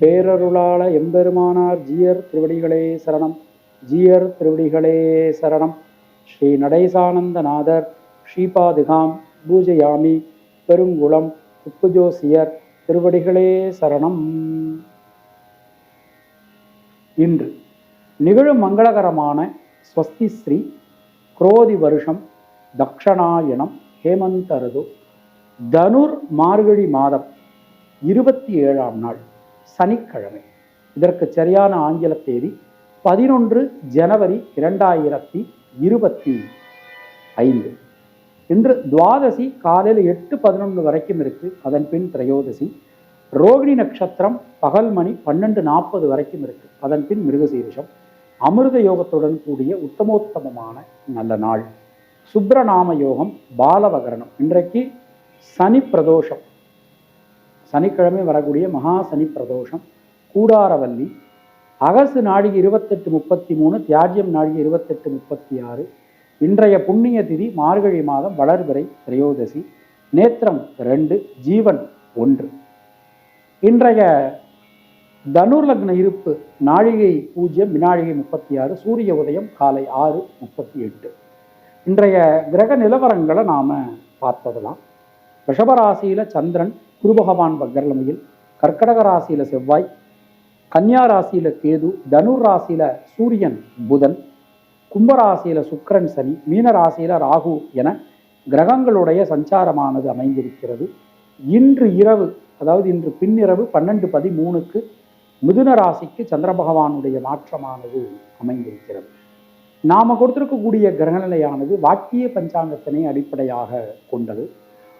பேரருளாள எம்பெருமானார் ஜீயர் திருவடிகளே சரணம். ஜீயர் திருவடிகளே சரணம். ஸ்ரீ நடேசானந்தநாதர் ஸ்ரீபாதுகாம் பூஜயாமி பெருங்குளம் உப்புஜோசியர் திருவடிகளே சரணம். இன்று நிகழும் மங்களகரமான ஸ்வஸ்தி ஸ்ரீ குரோதி வருஷம் தக்ஷணாயனம் ஹேமந்தருது. தனுர் மார்கழி மாதம் இருபத்தி ஏழாம் நாள். சனிக்கிழமை. இதற்கு சரியான ஆங்கில தேதி பதினொன்று ஜனவரி இரண்டாயிரத்தி இருபத்தி ஐந்து. இன்று துவாதசி காலையில் எட்டு பதினொன்று வரைக்கும் இருக்கு. அதன் பின் திரையோதசி ரோகிணி நட்சத்திரம் பகல் மணி பன்னெண்டு நாற்பது வரைக்கும் இருக்கு. அதன் பின் மிருகசீரிஷம். அமிர்த யோகத்துடன் கூடிய உத்தமோத்தமமான நல்ல நாள். சுப்பிரநாம யோகம் பாலவகரணம். இன்றைக்கு சனி பிரதோஷம். சனிக்கிழமை வரக்கூடிய மகா சனி பிரதோஷம் கூடாரவல்லி அகசு நாழிகை இருபத்தெட்டு முப்பத்தி மூணு தியாஜ்யம் நாழிகை இருபத்தெட்டு முப்பத்தி ஆறு இன்றைய புண்ணிய திதி மார்கழி மாதம் வளர்பிறை திரையோதசி நேத்திரம் ரெண்டு ஜீவன் ஒன்று. இன்றைய தனுர்லக்ன இருப்பு நாழிகை பூஜ்யம் வினாழிகை முப்பத்தி ஆறு சூரிய உதயம் காலை ஆறு முப்பத்தி எட்டு. இன்றைய கிரக நிலவரங்களை நாம் பார்ப்பதெல்லாம் ரிஷபராசியில் சந்திரன் குரு பகவான் வக்கரலமையில் கர்க்கடக ராசியில் செவ்வாய் கன்னியா ராசியில் கேது தனுர் ராசியில் சூரியன் புதன் கும்பராசியில் சுக்கிரன் சனி மீன ராசியில் ராகு என கிரகங்களுடைய சஞ்சாரமானது அமைந்திருக்கிறது. இன்று இரவு அதாவது இன்று பின்னிரவு பன்னெண்டு பதிமூணுக்கு மிதுன ராசிக்கு சந்திர பகவானுடைய மாற்றமானது அமைந்திருக்கிறது. நாம கொடுத்திருக்கக்கூடிய கிரகநிலையானது வாக்கிய பஞ்சாங்கத்தினை அடிப்படையாக கொண்டது.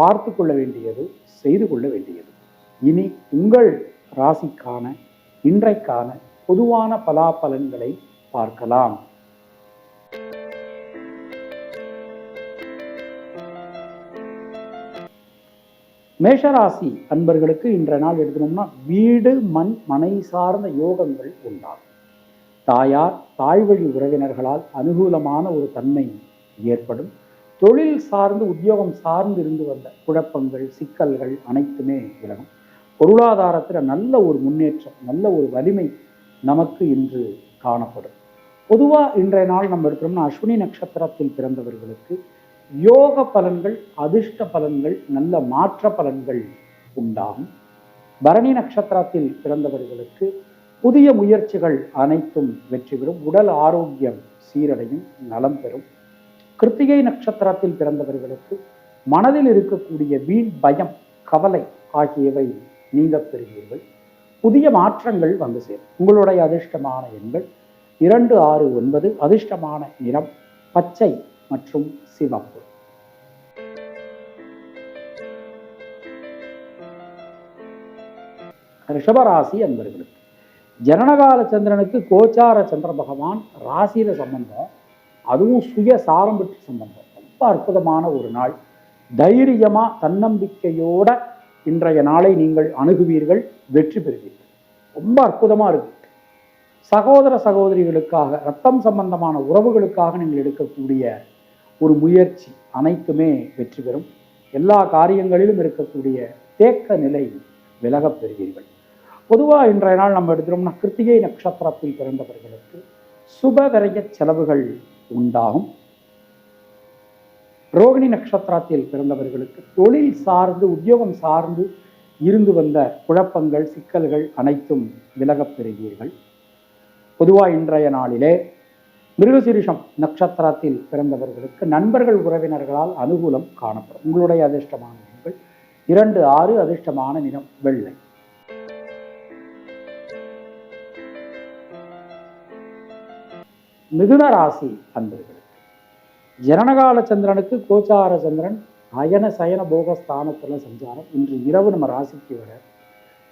பார்த்து கொள்ள வேண்டியது செய்து கொள்ள வேண்டியது. இனி உங்கள் ராசிக்கான இன்றைக்கான பொதுவான பலாபலன்களை பார்க்கலாம். மேஷராசி அன்பர்களுக்கு இன்ற நாள் எடுக்கணும்னா வீடு மண் மனை சார்ந்த யோகங்கள் உண்டாகும். தாயார் தாய்வழி உறவினர்களால் அனுகூலமான ஒரு தன்மை ஏற்படும். தொழில் சார்ந்து உத்தியோகம் சார்ந்து இருந்து வந்த குழப்பங்கள் சிக்கல்கள் அனைத்துமே விலகும். பொருளாதாரத்தில் நல்ல ஒரு முன்னேற்றம் நல்ல ஒரு வலிமை நமக்கு இன்று காணப்படும். பொதுவாக இன்றைய நாள் நம்ம எடுத்தோம்னா அஸ்வினி நட்சத்திரத்தில் பிறந்தவர்களுக்கு யோக பலன்கள் அதிர்ஷ்ட பலன்கள் நல்ல மாற்ற பலன்கள் உண்டாகும். பரணி நட்சத்திரத்தில் பிறந்தவர்களுக்கு புதிய முயற்சிகள் அனைத்தும் வெற்றி பெறும். உடல் ஆரோக்கியம் சீரடையும் நலம் பெறும். கிருத்திகை நட்சத்திரத்தில் பிறந்தவர்களுக்கு மனதில் இருக்கக்கூடிய வீண் பயம் கவலை ஆகியவை நீங்க பெறுவீர்கள். புதிய மாற்றங்கள் வந்து சேரும். உங்களுடைய அதிர்ஷ்டமான எண்கள் இரண்டு ஆறு ஒன்பது அதிர்ஷ்டமான நிறம் பச்சை மற்றும் சிவப்பு. ரிஷபராசி அன்பர்களுக்கு ஜனனகால சந்திரனுக்கு கோச்சார சந்திர பகவான் ராசியில சம்பந்தம். அதுவும் சுய சாரம்பற்ற சம்பந்தம். ரொம்ப அற்புதமான ஒரு நாள். தைரியமாக தன்னம்பிக்கையோட இன்றைய நாளை நீங்கள் அணுகுவீர்கள் வெற்றி பெறுவீர்கள். ரொம்ப அற்புதமாக இருக்கு. சகோதர சகோதரிகளுக்காக ரத்தம் சம்பந்தமான உறவுகளுக்காக நீங்கள் எடுக்கக்கூடிய ஒரு முயற்சி அனைத்துமே வெற்றி பெறும். எல்லா காரியங்களிலும் இருக்கக்கூடிய தேக்க நிலை விலகப் பெறுவீர்கள். பொதுவாக இன்றைய நாள் நம்ம எடுத்துட்டோம்னா கிருத்திகை நட்சத்திரத்தில் பிறந்தவர்களுக்கு சுப விரய செலவுகள் உண்டாகும். ரோகிணி நட்சத்திரத்தில் பிறந்தவர்களுக்கு தொழில் சார்ந்து உத்தியோகம் சார்ந்து இருந்து வந்த குழப்பங்கள் சிக்கல்கள் அனைத்தும் விலகப் பெறுவீர்கள். பொதுவாக இன்றைய நாளிலே மிருகசிரிஷம் நட்சத்திரத்தில் பிறந்தவர்களுக்கு நண்பர்கள் உறவினர்களால் அனுகூலம் காணப்படும். உங்களுடைய அதிர்ஷ்டமான எண்கள் இரண்டு ஆறு அதிர்ஷ்டமான நிறம் வெள்ளை. மிதுன ராசி அன்பர்களுக்கு ஜனனகால சந்திரனுக்கு கோச்சார சந்திரன் அயன சயன போகஸ்தானத்துல சஞ்சாரம். இன்று இரவு நம்ம ராசிக்கு வர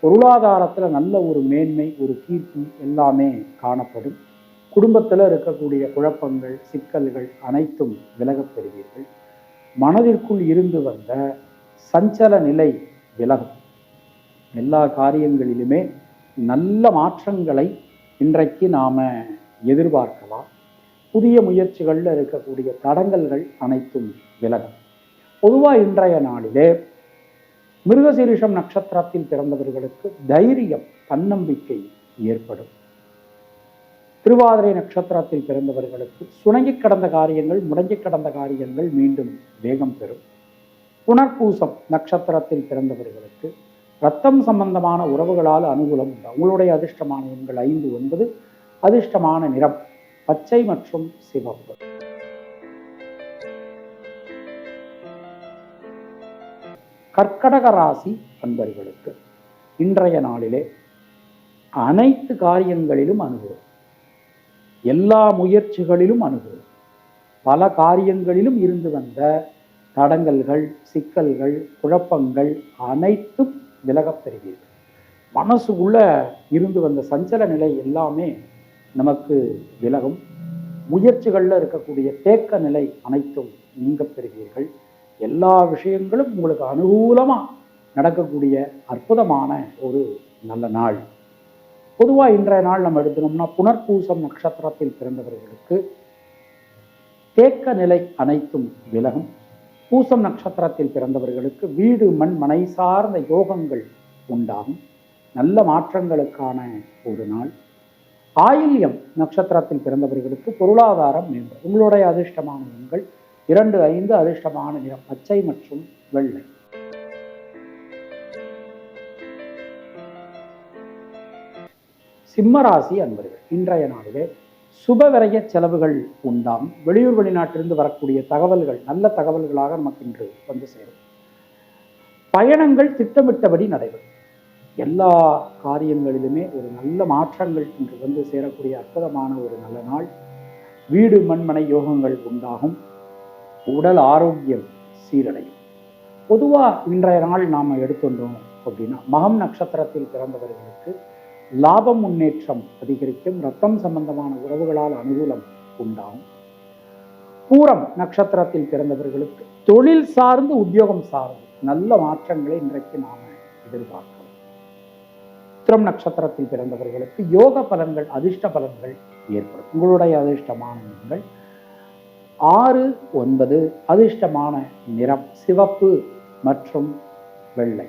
பொருளாதாரத்தில் நல்ல ஒரு மேன்மை ஒரு கீர்த்தி எல்லாமே காணப்படும். குடும்பத்தில் இருக்கக்கூடிய குழப்பங்கள் சிக்கல்கள் அனைத்தும் விலகப் பெறுவீர்கள். மனதிற்குள் இருந்து வந்த சஞ்சல நிலை விலகும். எல்லா காரியங்களிலுமே நல்ல மாற்றங்களை இன்றைக்கு நாம் எதிர்பார்க்கலாம். புதிய முயற்சிகளில் இருக்கக்கூடிய தடங்கல்கள் அனைத்தும் விலகும். பொதுவாக இன்றைய நாளிலே மிருகசீரிஷம் நட்சத்திரத்தில் பிறந்தவர்களுக்கு தைரியம் தன்னம்பிக்கை ஏற்படும். திருவாதிரை நட்சத்திரத்தில் பிறந்தவர்களுக்கு சுணங்கி கடந்த காரியங்கள் முடங்கி கடந்த காரியங்கள் மீண்டும் வேகம் பெறும். புனர்பூசம் நட்சத்திரத்தில் பிறந்தவர்களுக்கு ரத்தம் சம்பந்தமான உறவுகளால் அனுகூலம் உண்டு. உங்களுடைய அதிர்ஷ்டமான எண்கள் ஐந்து ஒன்பது அதிர்ஷ்டமான நிறம் பச்சை மற்றும் சிவப்பு. கர்க்கடக ராசி அன்பர்களுக்கு இன்றைய நாளிலே அனைத்து காரியங்களிலும் அனுகூலம் எல்லா முயற்சிகளிலும் அனுபவம் பல காரியங்களிலும் இருந்து வந்த தடங்கல்கள் சிக்கல்கள் குழப்பங்கள் அனைத்தும் விலகப் பெறுவீர்கள். மனசுக்குள்ள இருந்து வந்த சஞ்சல நிலை எல்லாமே நமக்கு விலகும். முயற்சிகளில் இருக்கக்கூடிய தேக்க நிலை அனைத்தும் நீங்க பெறுவீர்கள். எல்லா விஷயங்களும் உங்களுக்கு அனுகூலமாக நடக்கக்கூடிய அற்புதமான ஒரு நல்ல நாள். பொதுவாக இன்றைய நாள் நம்ம எடுத்தோம்னா புனர்பூசம் நட்சத்திரத்தில் பிறந்தவர்களுக்கு தேக்க நிலை அனைத்தும் விலகும். பூசம் நட்சத்திரத்தில் பிறந்தவர்களுக்கு வீடு மண் மனை சார்ந்த யோகங்கள் உண்டாகும். நல்ல மாற்றங்களுக்கான ஒரு நாள். ஆயில்யம் நட்சத்திரத்தில் பிறந்தவர்களுக்கு பொருளாதாரம் மேம்படும். உங்களுடைய அதிர்ஷ்டமான எண்கள் இரண்டு ஐந்து அதிர்ஷ்டமான நிறம் பச்சை மற்றும் வெள்ளை. சிம்மராசி அன்பர்கள் இன்றைய நாளிலே சுபவிரய செலவுகள் உண்டாம். வெளியூர் வெளிநாட்டிலிருந்து வரக்கூடிய தகவல்கள் நல்ல தகவல்களாக நமக்கு இன்று வந்து சேரும். பயணங்கள் திட்டமிட்டபடி நடைபெறும். எல்லா காரியங்களிலுமே ஒரு நல்ல மாற்றங்கள் இன்று வந்து சேரக்கூடிய அற்புதமான ஒரு நல்ல நாள். வீடு மண்மனை யோகங்கள் உண்டாகும். உடல் ஆரோக்கியம் சீரடையும். பொதுவாக இன்றைய நாள் நாம் எடுத்துட்டோம் அப்படின்னா மகம் நட்சத்திரத்தில் பிறந்தவர்களுக்கு லாப முன்னேற்றம் அதிகரிக்கும் ரத்தம் சம்பந்தமான உறவுகளால் அனுகூலம் உண்டாகும். பூரம் நட்சத்திரத்தில் பிறந்தவர்களுக்கு தொழில் சார்ந்து உத்தியோகம் சார்ந்து நல்ல மாற்றங்களை இன்றைக்கு நாம் எதிர்பார்க்கலாம் உத்திரம் நட்சத்திரத்தில் பிறந்தவர்களுக்கு யோக பலன்கள் அதிர்ஷ்ட பலன்கள் ஏற்படும். உங்களுடைய அதிர்ஷ்டமான எண்கள் ஆறு ஒன்பது அதிர்ஷ்டமான நிறம் சிவப்பு மற்றும் வெள்ளை.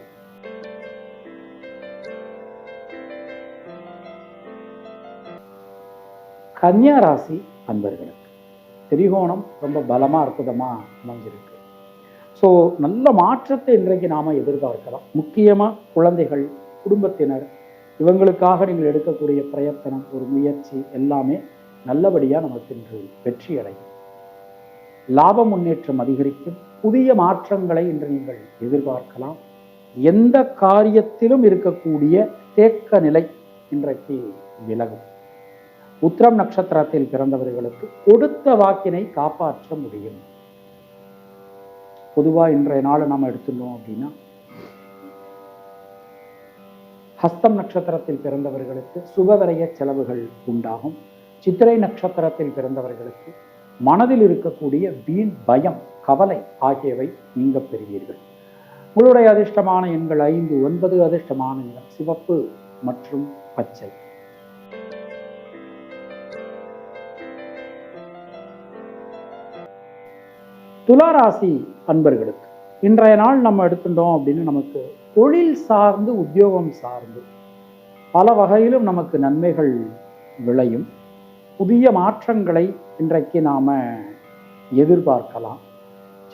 கன்னியா ராசி அன்பர்களுக்கு திரிகோணம் ரொம்ப பலமா அற்புதமா அமைஞ்சிருக்கு. ஸோ நல்ல மாற்றத்தை இன்றைக்கு நாம எதிர்பார்க்கலாம். முக்கியமா குழந்தைகள் குடும்பத்தினர் இவங்களுக்காக நீங்கள் எடுக்கக்கூடிய பிரயத்தனம் ஒரு முயற்சி எல்லாமே நல்லபடியா நமக்கு இன்று வெற்றி அடையும் லாப முன்னேற்றம் அதிகரிக்கும். புதிய மாற்றங்களை இன்று நீங்கள் எதிர்பார்க்கலாம். எந்த காரியத்திலும் இருக்கக்கூடிய தேக்க நிலை இன்றைக்கு விலகும். உத்திரம் நட்சத்திரத்தில் பிறந்தவர்களுக்கு கொடுத்த வாக்கினை காப்பாற்ற முடியும். பொதுவா இன்றைய நாளை நாம எடுத்துட்டோம் அப்படின்னா ஹஸ்தம் நட்சத்திரத்தில் பிறந்தவர்களுக்கு சுபவரைய செலவுகள் உண்டாகும். சித்திரை நட்சத்திரத்தில் பிறந்தவர்களுக்கு மனதில் இருக்கக்கூடிய வீண் பயம் கவலை ஆகியவை நீங்க பெறுவீர்கள். உங்களுடைய அதிர்ஷ்டமான எண்கள் ஐந்து ஒன்பது அதிர்ஷ்டமான நிறம் சிவப்பு மற்றும் பச்சை. துளாராசி அன்பர்களுக்கு இன்றைய நாள் நம்ம எடுத்துட்டோம் அப்படின்னு நமக்கு தொழில் சார்ந்து உத்தியோகம் சார்ந்து பல வகையிலும் நமக்கு நன்மைகள் விளையும். புதிய மாற்றங்களை இன்றைக்கு நாம் எதிர்பார்க்கலாம்.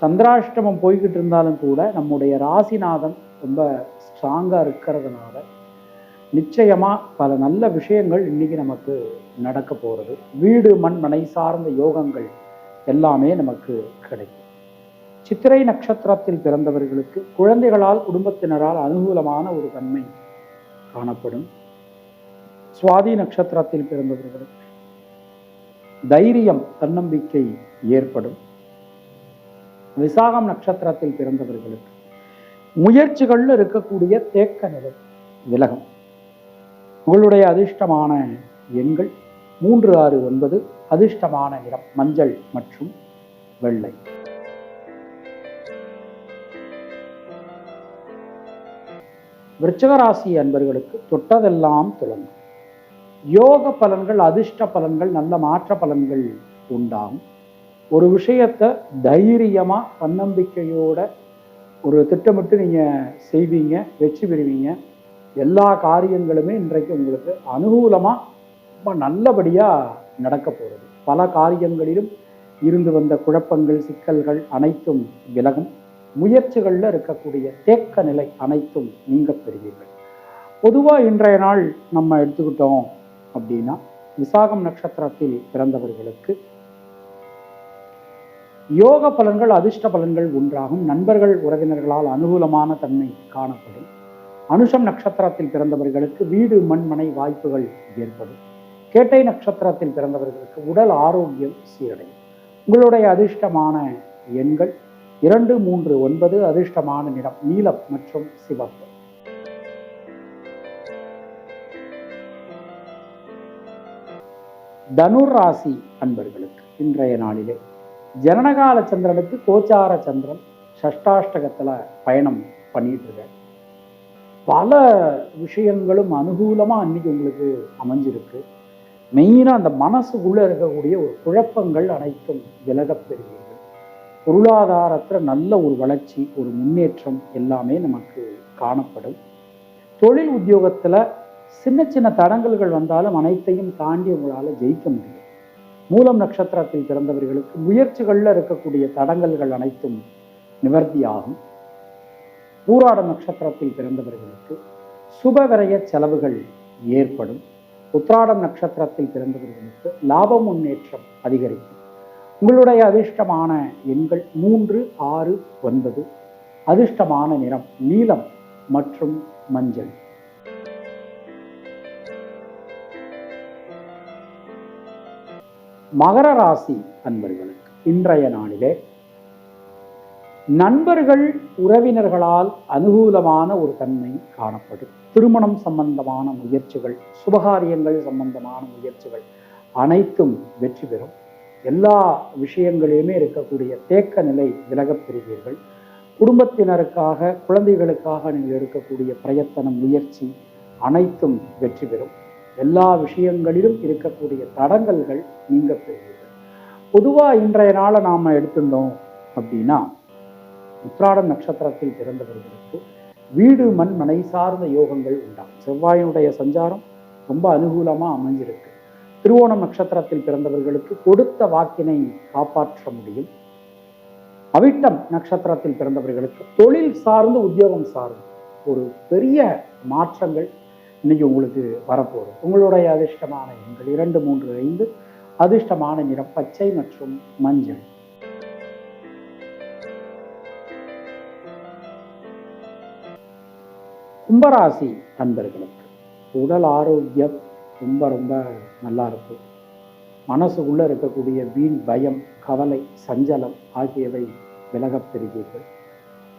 சந்திராஷ்டமம் போய்கிட்டு இருந்தாலும் கூட நம்முடைய ராசிநாதன் ரொம்ப ஸ்ட்ராங்காக இருக்கிறதுனால நிச்சயமாக பல நல்ல விஷயங்கள் இன்றைக்கி நமக்கு நடக்க போகிறது வீடு மண் மனை சார்ந்த யோகங்கள் எல்லாமே நமக்கு கிடைக்கும். சித்திரை நட்சத்திரத்தில் பிறந்தவர்களுக்கு குழந்தைகளால் குடும்பத்தினரால் அனுகூலமான ஒரு தன்மை காணப்படும். சுவாதி நட்சத்திரத்தில் பிறந்தவர்களுக்கு தைரியம் தன்னம்பிக்கை ஏற்படும். விசாகம் நட்சத்திரத்தில் பிறந்தவர்களுக்கு முயற்சிகள்ல இருக்கக்கூடிய தேக்க நிலை விலகும். உங்களுடைய அதிர்ஷ்டமான எண்கள் மூன்று ஆறு ஒன்பது அதிர்ஷ்டமான நிறம் மஞ்சள் மற்றும் வெள்ளை. விருச்சகராசி அன்பர்களுக்கு தொட்டதெல்லாம் துளங்கும். யோக பலன்கள் அதிர்ஷ்ட பலன்கள் நல்ல மாற்ற பலன்கள் உண்டாகும் ஒரு விஷயத்தை தைரியமாக தன்னம்பிக்கையோட ஒரு திட்டமிட்டு நீங்கள் செய்வீங்க வெற்றி பெறுவீங்க. எல்லா காரியங்களுமே இன்றைக்கு உங்களுக்கு அனுகூலமாக ரொம்ப நல்லபடியாக நடக்க போகிறது பல காரியங்களிலும் இருந்து வந்த குழப்பங்கள் சிக்கல்கள் அனைத்தும் விலகும். முயற்சிகளில் இருக்கக்கூடிய தேக்க நிலை அனைத்தும் நீங்க பெறுவீர்கள். பொதுவாக இன்றைய நாள் நம்ம எடுத்துக்கிட்டோம் அப்படின்னா விசாகம் நட்சத்திரத்தில் பிறந்தவர்களுக்கு யோக பலன்கள் அதிர்ஷ்ட பலன்கள் ஒன்றாகும். நண்பர்கள் உறவினர்களால் அனுகூலமான தன்மை காணப்படும். அனுஷம் நட்சத்திரத்தில் பிறந்தவர்களுக்கு வீடு மண்மனை வாய்ப்புகள் ஏற்படும். கேட்டை நட்சத்திரத்தில் பிறந்தவர்களுக்கு உடல் ஆரோக்கியம் சீரடையும். உங்களுடைய அதிர்ஷ்டமான எண்கள் இரண்டு மூன்று ஒன்பது அதிர்ஷ்டமான நிறம் நீலம் மற்றும் சிவப்பு. தனுர் ராசி அன்பர்களுக்கு இன்றைய நாளிலே ஜனனகால சந்திரனுக்கு கோச்சார சந்திரன் ஷஷ்டாஷ்டகத்துல பயணம் பண்ணிட்டு இருக்காரு பல விஷயங்களும் அனுகூலமா அன்னைக்கு உங்களுக்கு அமைஞ்சிருக்கு. மெயினா அந்த மனசுக்குள்ளே இருக்கக்கூடிய ஒரு குழப்பங்கள் அனைத்தும் விலகப்பெறுகிறது பொருளாதாரத்துல நல்ல ஒரு வளர்ச்சி ஒரு முன்னேற்றம் எல்லாமே நமக்கு காணப்படும். தொழில் உத்தியோகத்துல சின்ன சின்ன தடங்கல்கள் வந்தாலும் அனைத்தையும் தாண்டி உங்களால ஜெயிக்க முடியும். மூலம் நட்சத்திரத்தில் பிறந்தவர்களுக்கு முயற்சிகள்ல இருக்கக்கூடிய தடங்கல்கள் அனைத்தும் நிவர்த்தியாகும் பூராட நட்சத்திரத்தில் பிறந்தவர்களுக்கு சுபவிரய செலவுகள் ஏற்படும். உத்ராடம் நட்சத்திரத்தில் பிறந்தவர்களுக்கு லாப முன்னேற்றம் அதிகரிக்கும். உங்களுடைய அதிர்ஷ்டமான எண்கள் மூன்று ஆறு ஒன்பது. அதிர்ஷ்டமான நிறம் நீலம் மற்றும் மஞ்சள். மகர ராசி அன்பர்களுக்கு இன்றைய நாளிலே நண்பர்கள் உறவினர்களால் அனுகூலமான ஒரு தன்மை காணப்படும். திருமணம் சம்பந்தமான முயற்சிகள் சுபகாரியங்கள் சம்பந்தமான முயற்சிகள் அனைத்தும் வெற்றி பெறும். எல்லா விஷயங்களையுமே இருக்கக்கூடிய தேக்க நிலை விலகப் பெறுவீர்கள். குடும்பத்தினருக்காக குழந்தைகளுக்காக நீங்கள் எடுக்கக்கூடிய பிரயத்தனம் முயற்சி அனைத்தும் வெற்றி பெறும். எல்லா விஷயங்களிலும் இருக்கக்கூடிய தடங்கல்கள் நீங்க பெறுவீர்கள். பொதுவாக இன்றைய நாளை நாம் எடுத்துட்டோம் அப்படின்னா உத்ராடம் நட்சத்திரத்தில் பிறந்தவர்களுக்கு வீடு மண் மனை சார்ந்த யோகங்கள் உண்டாகும். செவ்வாயினுடைய சஞ்சாரம் ரொம்ப அனுகூலமாக அமைஞ்சிருக்கு. திருவோணம் நட்சத்திரத்தில் பிறந்தவர்களுக்கு கொடுத்த வாக்கினை காப்பாற்ற முடியும். அவிட்டம் நட்சத்திரத்தில் பிறந்தவர்களுக்கு தொழில் சார்ந்து உத்தியோகம் சார்ந்து ஒரு பெரிய மாற்றங்கள் இன்னைக்கு உங்களுக்கு வரப்போகுது. உங்களுடைய அதிர்ஷ்டமான எண்கள் இரண்டு மூன்று ஐந்து. அதிர்ஷ்டமான நிறம் பச்சை மற்றும் மஞ்சள். கும்பராசி அன்பர்களுக்கு உடல் ஆரோக்கியம் ரொம்ப ரொம்ப நல்லா மனசுக்குள்ளே இருக்கக்கூடிய வீண் பயம் கவலை சஞ்சலம் ஆகியவை விலகப் பெறுவீர்கள்.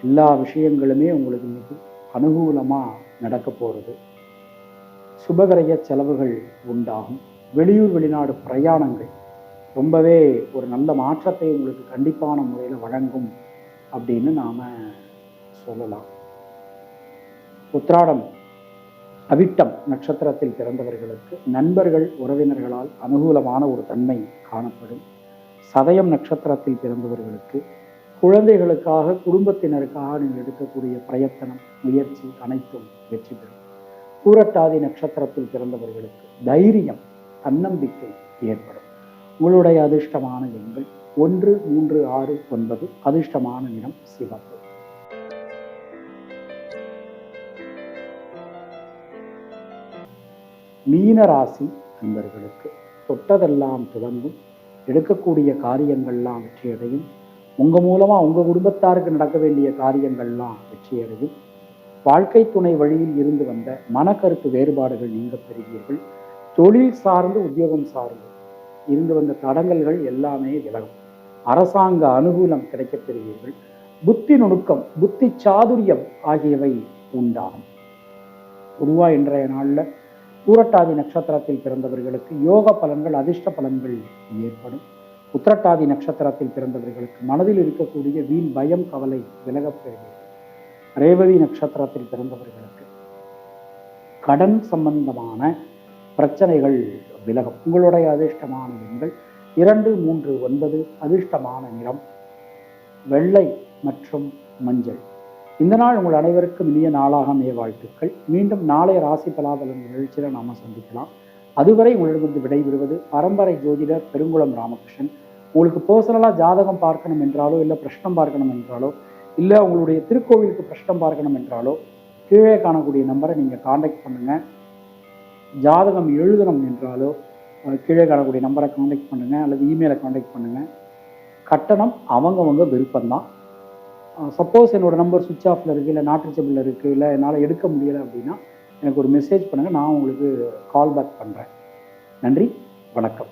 எல்லா விஷயங்களுமே உங்களுக்கு இன்னைக்கு அனுகூலமாக நடக்க போகிறது சுபகரைய செலவுகள் உண்டாகும். வெளியூர் வெளிநாடு பிரயாணங்கள் ரொம்பவே ஒரு நல்ல மாற்றத்தை உங்களுக்கு கண்டிப்பான முறையில் வழங்கும் அப்படின்னு நாம் சொல்லலாம். உத்ராடம் அவிட்டம் நட்சத்திரத்தில் பிறந்தவர்களுக்கு நண்பர்கள் உறவினர்களால் அனுகூலமான ஒரு தன்மை காணப்படும். சதயம் நட்சத்திரத்தில் பிறந்தவர்களுக்கு குழந்தைகளுக்காக குடும்பத்தினருக்காக நீங்கள் எடுக்கக்கூடிய பிரயத்தனம் முயற்சி அனைத்தும் வெற்றி பெறும். பூரட்டாதி நட்சத்திரத்தில் பிறந்தவர்களுக்கு தைரியம் தன்னம்பிக்கை ஏற்படும். உங்களுடைய அதிர்ஷ்டமான எண்கள் ஒன்று மூன்று ஆறு ஒன்பது அதிர்ஷ்டமான நிறம் சிவப்பு. மீனராசி நண்பர்களுக்கு தொட்டதெல்லாம் துவங்கும். எடுக்கக்கூடிய காரியங்கள்லாம் வெற்றியடையும். உங்கள் மூலமாக உங்கள் குடும்பத்தாருக்கு நடக்க வேண்டிய காரியங்கள்லாம் வெற்றியடையும். வாழ்க்கை துணை வழியில் இருந்து வந்த மனக்கருத்து வேறுபாடுகள் நீங்க பெறுவீர்கள். தொழில் சார்ந்து உத்தியோகம் சார்ந்து இருந்து வந்த தடங்கல்கள் எல்லாமே விலகும். அரசாங்க அனுகூலம் கிடைக்கப் பெறுவீர்கள். புத்தி நுணுக்கம் புத்தி சாதுரியம் ஆகியவை உண்டாகும். பொதுவா இன்றைய நாள்ல பூரட்டாதி நட்சத்திரத்தில் பிறந்தவர்களுக்கு யோக பலன்கள் அதிர்ஷ்ட பலன்கள் ஏற்படும். உத்திரட்டாதி நட்சத்திரத்தில் பிறந்தவர்களுக்கு மனதில் இருக்கக்கூடிய வீண் பயம் கவலை விலகப் பெறுகிறது ரேவதி நட்சத்திரத்தில் பிறந்தவர்களுக்கு கடன் சம்பந்தமான பிரச்சனைகள் விலகும். உங்களுடைய அதிர்ஷ்டமான எண்கள் இரண்டு மூன்று ஒன்பது அதிர்ஷ்டமான நிறம் வெள்ளை மற்றும் மஞ்சள். இந்த நாள் உங்கள் அனைவருக்கும் இனிய நாளாக அமைய வாழ்த்துக்கள். மீண்டும் நாளை ராசி பலாபலன் நிகழ்ச்சியில் நாம சந்திக்கலாம். அதுவரை உங்களிடமிருந்து விடைபெறுவது பரம்பரை ஜோதிடர் பெருங்குளம் ராமகிருஷ்ணன். உங்களுக்கு பர்சனலாக ஜாதகம் பார்க்கணும் என்றாலோ இல்லை பிரஷ்னம் பார்க்கணும் என்றாலோ இல்லை உங்களுடைய திருக்கோவிலுக்கு பிரஷ்னம் பார்க்கணும் என்றாலோ கீழே காணக்கூடிய நம்பரை நீங்கள் காண்டாக்ட் பண்ணுங்கள் ஜாதகம் எழுதணும் என்றாலோ கீழே காணக்கூடிய நம்பரை காண்டாக்ட் பண்ணுங்கள் அல்லது இமெயிலை காண்டாக்ட் பண்ணுங்கள் கட்டணம் அவங்கவங்க விருப்பம்தான். சப்போஸ் என்னோடய நம்பர் சுவிட்ச் ஆஃபில் இருக்குது இல்லை நாட் ரீச்சபிளில் இருக்குது இல்லை என்னால் எடுக்க முடியலை அப்படின்னா எனக்கு ஒரு மெசேஜ் பண்ணுங்கள் நான் உங்களுக்கு கால் பேக் பண்ணுறேன் நன்றி வணக்கம்.